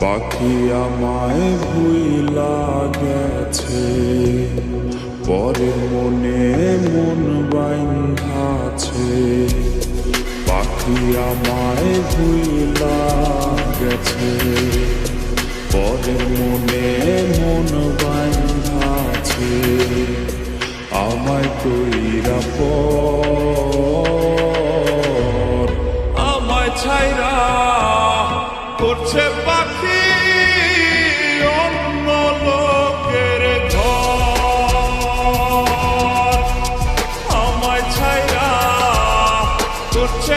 পাখি আমায় ভুইলা গেছে পরের মনে মন বাইন্ধাছে পাখি আমায় ভুইলা গেছে পরের মনে মন বাইন্ধাছে আমায় কইরা পর করছে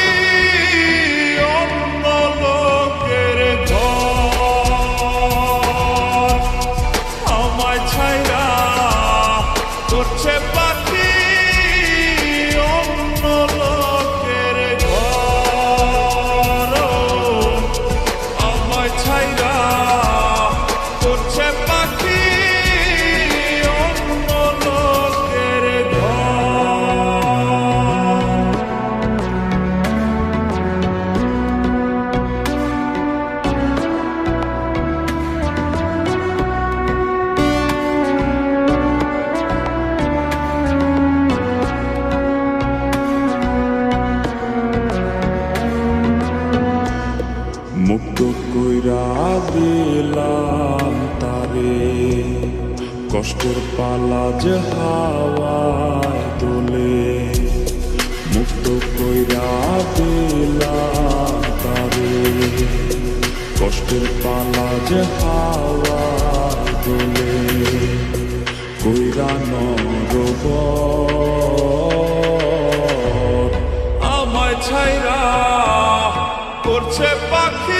মুক্ত কইরা দিলাম তারে। কষ্টের পালা যে হাওয়ায় তোলে। মুক্ত কইরা দিলাম তারে। কষ্টের পালা যে হাওয়ায় তোলে। কইরা নরব Cepaquio.